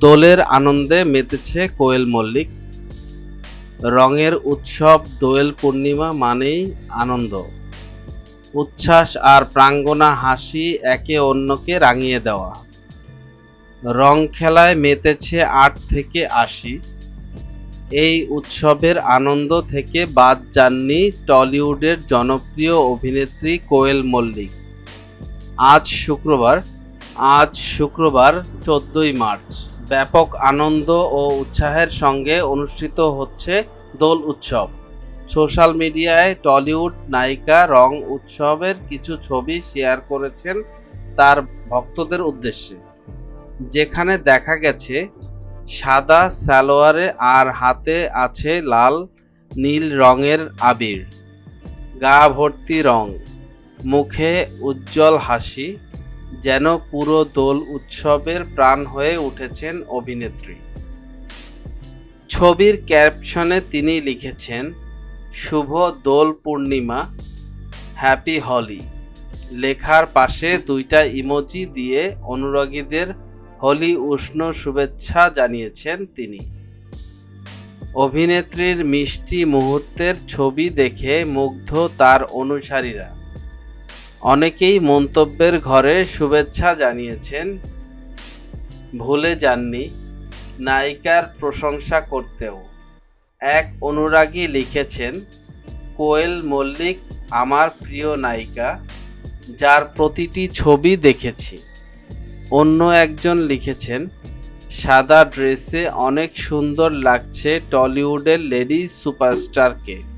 দোলের আনন্দে মেতেছে কোয়েল মল্লিক। রঙের উৎসব দোয়েল পূর্ণিমা মানেই আনন্দ। উচ্ছ্বাস আর প্রাঙ্গনা হাসি একে অন্যকে রাঙিয়ে দেওয়া। রং খেলায় মেতেছে আট থেকে আশি। এই উৎসবের আনন্দ থেকে বাদ যাননি টলিউডের জনপ্রিয় অভিনেত্রী কোয়েল মল্লিক। আজ শুক্রবার আজ শুক্রবার চোদ্দই মার্চ। ব্যাপক আনন্দ ও উৎসাহের সঙ্গে অনুষ্ঠিত হচ্ছে দোল উৎসব। সোশ্যাল মিডিয়ায় টলিউড নায়িকা রং উৎসবের কিছু ছবি শেয়ার করেছেন তার ভক্তদের উদ্দেশ্যে। যেখানে দেখা গেছে, সাদা সালোয়ারে আর হাতে আছে লাল, নীল রঙের আবির। গা ভর্তি রং, মুখে উজ্জ্বল হাসি যেন পুরো দোল উৎসবের প্রাণ হয়ে উঠেছেন অভিনেত্রী। ছবির ক্যাপশনে তিনি লিখেছেন, শুভ দোল পূর্ণিমা, হ্যাপি হলি। লেখার পাশে দুইটা ইমোজি দিয়ে অনুরাগীদের হোলি উষ্ণ শুভেচ্ছা জানিয়েছেন তিনি। অভিনেত্রীর মিষ্টি মুহূর্তের ছবি দেখে মুগ্ধ তার অনুসারীরা। অনেকেই মন্তব্যের ঘরে শুভেচ্ছা জানিয়েছেন, ভুলে যাননি নায়িকার প্রশংসা করতেও। এক অনুরাগী লিখেছেন, কোয়েল মল্লিক আমার প্রিয় নায়িকা, যার প্রতিটি ছবি দেখেছি। অন্য একজন লিখেছেন, সাদা ড্রেসে অনেক সুন্দর লাগছে টলিউডের লেডি সুপারস্টারকে।